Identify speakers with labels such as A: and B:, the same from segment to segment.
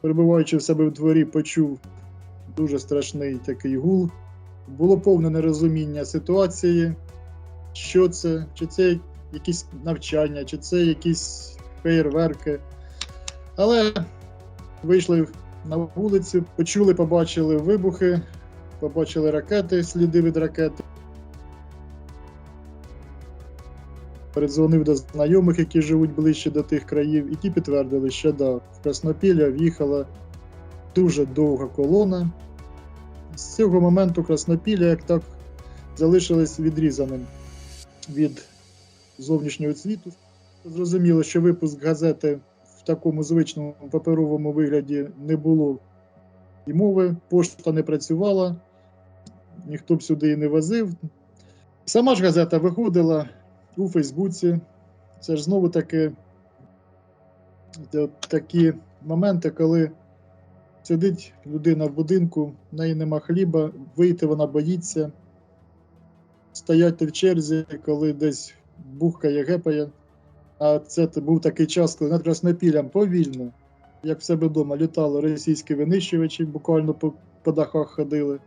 A: перебуваючи в себе в дворі, почув дуже страшний такий гул. Було повне нерозуміння ситуації, що це, чи це якісь навчання, чи це якісь феєрверки. Але вийшли на вулицю, почули, побачили вибухи, побачили ракети, сліди від ракет. Передзвонив до знайомих, які живуть ближче до тих країв, і ті підтвердили, що да, в Краснопілля в'їхала дуже довга колона. З цього моменту Краснопілля як так залишилось відрізаним від зовнішнього світу. Зрозуміло, що випуск газети в такому звичному паперовому вигляді не було і мови, пошта не працювала, ніхто б сюди і не возив. Сама ж газета виходила у Фейсбуці. Це ж знову таки такі моменти, коли сидить людина в будинку, в неї нема хліба, вийти вона боїться, стояти в черзі, коли десь бухкає, гепає. А це був такий час, коли над Краснопіллям повільно, як в себе вдома, літали російські винищувачі, буквально по, по дахах ходили.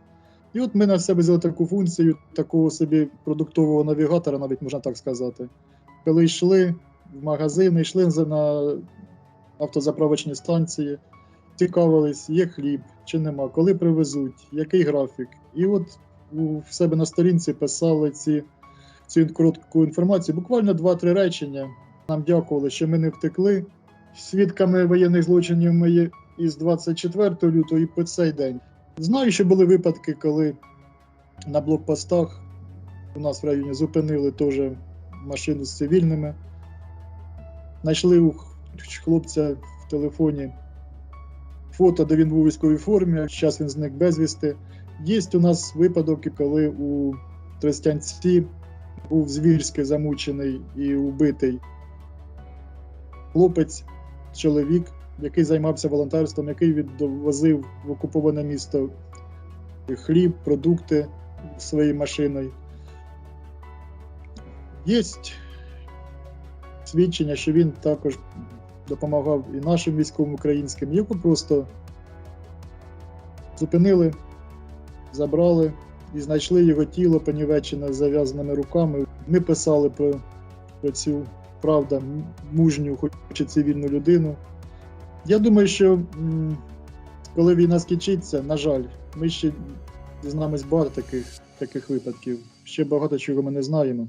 A: І от ми на себе взяли таку функцію, такого собі продуктового навігатора, навіть можна так сказати. Коли йшли в магазини, йшли на автозаправочні станції, цікавились, є хліб чи нема, коли привезуть, який графік. І от у себе на сторінці писали ці, цю коротку інформацію, буквально 2-3 речення. Нам дякували, що ми не втекли. Свідками воєнних злочинів ми є із 24 лютого і по цей день. Знаю, що були випадки, коли на блокпостах у нас в районі зупинили теж машину з цивільними. Знайшли у хлопця в телефоні фото, де він був у військовій формі, зараз він зник безвісти. Є у нас випадок, коли у Тростянці був звірськи замучений і убитий хлопець, чоловік, який займався волонтерством, який відвозив в окуповане місто хліб, продукти своєю машиною. Є свідчення, що він також допомагав і нашим військовим українським. Його просто зупинили, забрали і знайшли його тіло понівечене з зав'язаними руками. Ми писали про, про цю правда мужню, хоч і цивільну людину. Я думаю, що коли війна скінчиться, на жаль, ми ще дізнаємось багато таких, таких випадків. Ще багато чого ми не знаємо.